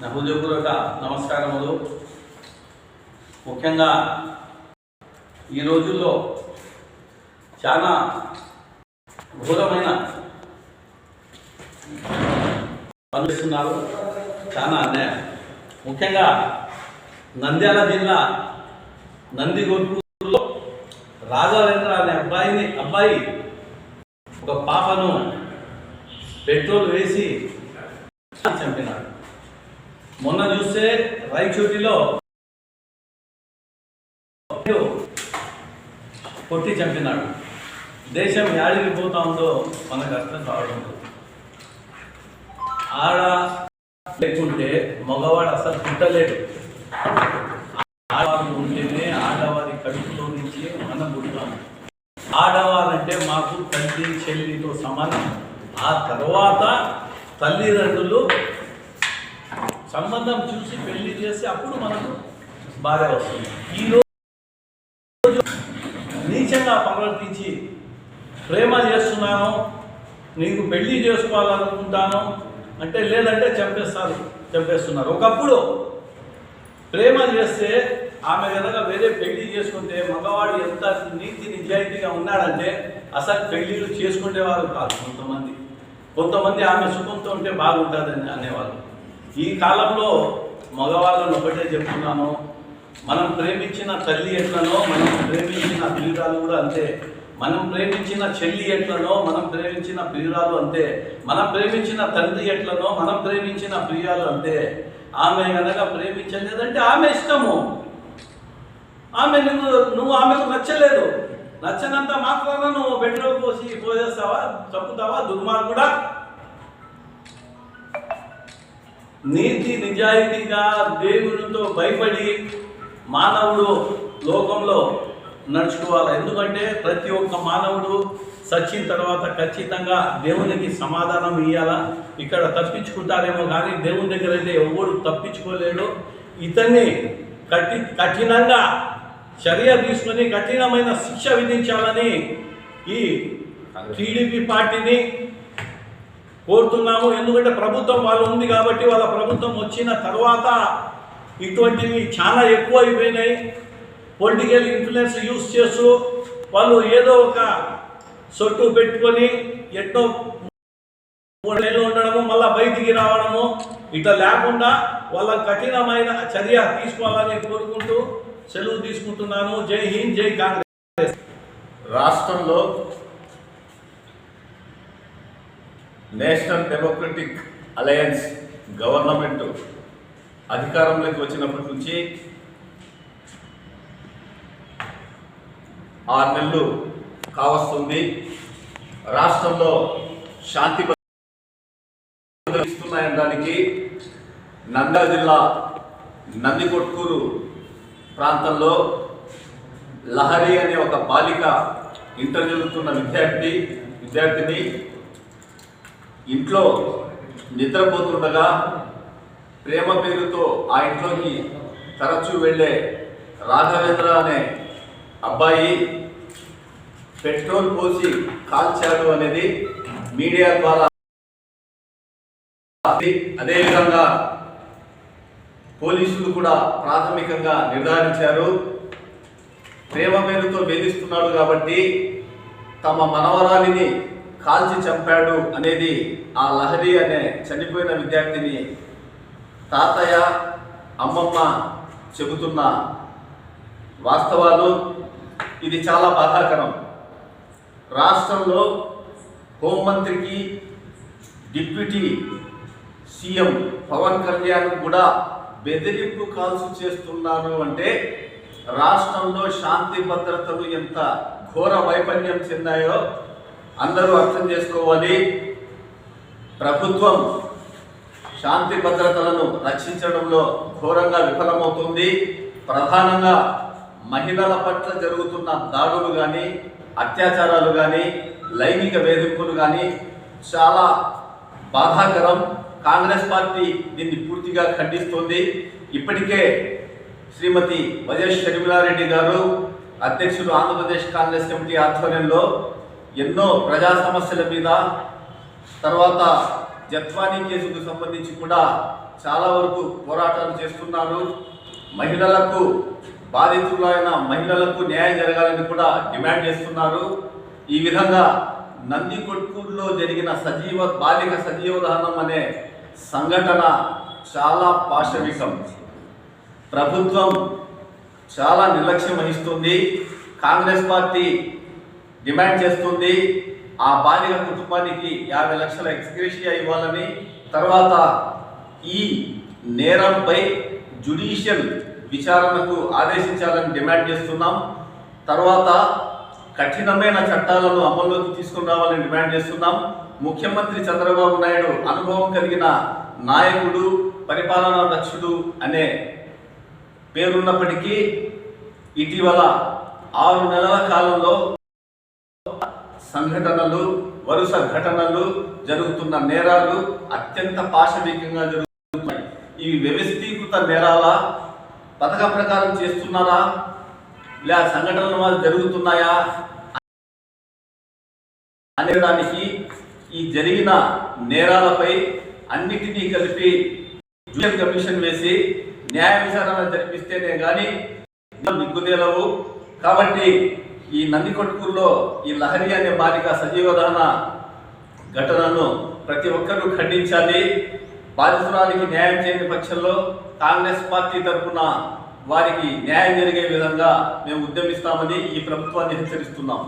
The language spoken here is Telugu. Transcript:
నా హృదయపూర్వక నమస్కారములు. ముఖ్యంగా ఈ రోజుల్లో చాలా ఘోరమైన పనిచేస్తున్నారు చాలా అన్యాయం. ముఖ్యంగా నంద్యాల జిల్లా నందిగొట్టులో రాఘవేంద్ర అనే అబ్బాయిని అబ్బాయి ఒక పాపను పెట్రోల్ వేసి మొన్న చూస్తే రాయచోటిలో కొట్టి చంపినాడు. దేశం యాడికి పోతా ఉందో మనకు అర్థం కావడం లేదు. ఆడ లేకుంటే మగవాడు అసలు పుట్టలేడు. ఆడవారు ఉంటేనే ఆడవారి కడుపులో నుంచి మనం పుట్టాము ఆడవారంటే మాకు తల్లి చెల్లితో సమానం. ఆ తర్వాత తల్లిదండ్రులు సంబంధం చూసి పెళ్ళి చేసి అప్పుడు మనకు బాధ వస్తుంది. ఈరోజు నీచంగా ప్రవర్తించి ప్రేమ చేస్తున్నాను నీకు పెళ్ళి చేసుకోవాలనుకుంటాను అంటే లేదంటే చంపేస్తారు చంపేస్తున్నారు ఒకప్పుడు ప్రేమ చేస్తే ఆమె కనుక వేరే పెళ్ళి చేసుకుంటే మగవాడు ఎంత నీతి నిజాయితీగా ఉన్నాడంటే అసలు పెళ్ళిళ్ళు చేసుకునేవారు కాదు కొంతమంది. కొంతమంది ఆమె సుఖంతో ఉంటే బాగుంటుందని అనేవాళ్ళు. ఈ కాలంలో మగవాళ్ళను ఒకటే చెప్తున్నాను. మనం ప్రేమించిన తల్లి ఎట్లనో మనం ప్రేమించిన ప్రియురాలు కూడా అంతే. మనం ప్రేమించిన చెల్లి ఎట్లనో మనం ప్రేమించిన ప్రియురాలు అంతే. మనం ప్రేమించిన తండ్రి ఎట్లనో మనం ప్రేమించిన ప్రియాలు అంతే. ఆమె కనుక ప్రేమించలేదంటే ఆమె ఇష్టము. ఆమె నువ్వు నువ్వు ఆమెకు నచ్చలేదు. నచ్చనంత మాత్రాన నువ్వు పెట్రోల్ పోసి పోసేస్తావా చంపుతావా దుర్మార్గుడా? నీతి నిజాయితీగా దేవునితో భయపడి మానవుడు లోకంలో నడుచుకోవాలి. ఎందుకంటే ప్రతి ఒక్క మానవుడు సచ్చిన తర్వాత ఖచ్చితంగా దేవునికి సమాధానం ఇవ్వాలా ఇక్కడ తప్పించుకుంటారేమో కానీ దేవుని దగ్గర అయితే ఎవరు తప్పించుకోలేడు. ఇతన్ని కఠి కఠినంగా చర్య తీసుకొని కఠినమైన శిక్ష విధించాలని ఈ టీడీపీ పార్టీని కోరుతున్నాము. ఎందుకంటే ప్రభుత్వం వాళ్ళు ఉంది కాబట్టి వాళ్ళ ప్రభుత్వం వచ్చిన తర్వాత ఇటువంటివి చాలా ఎక్కువ అయిపోయినాయి పొలిటికల్ ఇన్ఫ్లుయెన్స్ యూస్ చేస్తూ వాళ్ళు ఏదో ఒక సొట్టు పెట్టుకొని ఎన్నో మూడు నెలలు ఉండడము మళ్ళీ బయటికి రావడము ఇట్లా లేకుండా వాళ్ళ కఠినమైన చర్య తీసుకోవాలని కోరుకుంటూ సెలవు తీసుకుంటున్నాను. జై హింద్ జై కాంగ్రెస్. రాష్ట్రంలో నేషనల్ డెమోక్రటిక్ అలయన్స్ గవర్నమెంట్ అధికారంలోకి వచ్చినప్పటి నుంచి ఆరు నెలలు కావస్తుంది. రాష్ట్రంలో శాంతి భద్రతలు ఇస్తున్నాయనడానికి నంద్యాల జిల్లా నందికొట్కూరు ప్రాంతంలో లహరి అనే ఒక బాలిక ఇంటర్ చదువుతున్న విద్యార్థి విద్యార్థిని ఇంట్లో నిద్రపోతుండగా ప్రేమ పేరుతో ఆ ఇంట్లోకి తరచూ వెళ్ళే రాఘవేంద్ర అనే అబ్బాయి పెట్రోల్ పోసి కాల్చాడు అనేది మీడియా ద్వారా అదేవిధంగా పోలీసులు కూడా ప్రాథమికంగా నిర్ధారించారు. ప్రేమ పేరుతో వేధిస్తున్నాడు కాబట్టి తమ మనవరాలిని కాల్చి చంపాడు అనేది ఆ లహరి అనే చనిపోయిన విద్యార్థిని తాతయ్య అమ్మమ్మ చెబుతున్న వాస్తవాలు. ఇది చాలా బాధాకరం. రాష్ట్రంలో హోంమంత్రికి డిప్యూటీ సీఎం పవన్ కళ్యాణ్ కూడా బెదిరింపు కాల్స్ చేస్తున్నారు అంటే రాష్ట్రంలో శాంతి భద్రతలు ఎంత ఘోర వైఫల్యం చెందాయో అందరూ అర్థం చేసుకోవాలి. ప్రభుత్వం శాంతి భద్రతలను రక్షించడంలో ఘోరంగా విఫలమవుతుంది. ప్రధానంగా మహిళల పట్ల జరుగుతున్న దాడులు కానీ అత్యాచారాలు కానీ లైంగిక వేధింపులు కానీ చాలా బాధాకరం. కాంగ్రెస్ పార్టీ దీన్ని పూర్తిగా ఖండిస్తుంది. ఇప్పటికే శ్రీమతి వైఎస్ షర్మిలారెడ్డి గారు అధ్యక్షుడు ఆంధ్రప్రదేశ్ కాంగ్రెస్ కమిటీ ఆధ్వర్యంలో ఎన్నో ప్రజా సమస్యల మీద తర్వాత జత్వానీ కేసుకు సంబంధించి కూడా చాలా వరకు పోరాటాలు చేస్తున్నారు. మహిళలకు బాధితులైన మహిళలకు న్యాయం జరగాలని కూడా డిమాండ్ చేస్తున్నారు. ఈ విధంగా నంది కొట్కూరులో జరిగిన సజీవ బాలిక సజీవదహనం అనే సంఘటన చాలా పాశవికం. ప్రభుత్వం చాలా నిర్లక్ష్యం వహిస్తుంది. కాంగ్రెస్ పార్టీ డిమాండ్ చేస్తుంది. ఆ బాలిక కుటుంబానికి యాభై లక్షల ఎక్స్గ్రేషియా ఇవ్వాలని. తర్వాత ఈ నేరంపై జుడిషియల్ విచారణకు ఆదేశించాలని డిమాండ్ చేస్తున్నాం. తర్వాత కఠినమైన చట్టాలను అమల్లోకి తీసుకుని రావాలని డిమాండ్ చేస్తున్నాం. ముఖ్యమంత్రి చంద్రబాబు నాయుడు అనుభవం కలిగిన నాయకుడు పరిపాలనా దక్షుడు అనే పేరున్నప్పటికీ ఇటీవల ఆరు నెలల కాలంలో సంఘటనలు వరుస ఘటనలు జరుగుతున్న నేరాలు అత్యంత పాశవికంగా జరుగుతున్నాయి. ఇవి వ్యవస్థీకృత నేరాల పథక ప్రకారం చేస్తున్నారా? లే సంఘటనలు వల్ల జరుగుతున్నాయా? అనేదానికి ఈ జరిగిన నేరాలపై అన్నిటినీ కలిపి జూనియర్ కమిషన్ వేసి న్యాయ విచారణ జరిపిస్తేనే కానీ నిగ్గుదేలవు. కాబట్టి ఈ నందికొట్కూరులో ఈ లహరి అనే బాలిక సజీవ దహన ఘటనను ప్రతి ఒక్కరూ ఖండించాలి. బాధితురాలికి న్యాయం చేయని పక్షంలో కాంగ్రెస్ పార్టీ తరఫున వారికి న్యాయం జరిగే విధంగా మేము ఉద్యమిస్తామని ఈ ప్రభుత్వాన్ని హెచ్చరిస్తున్నాం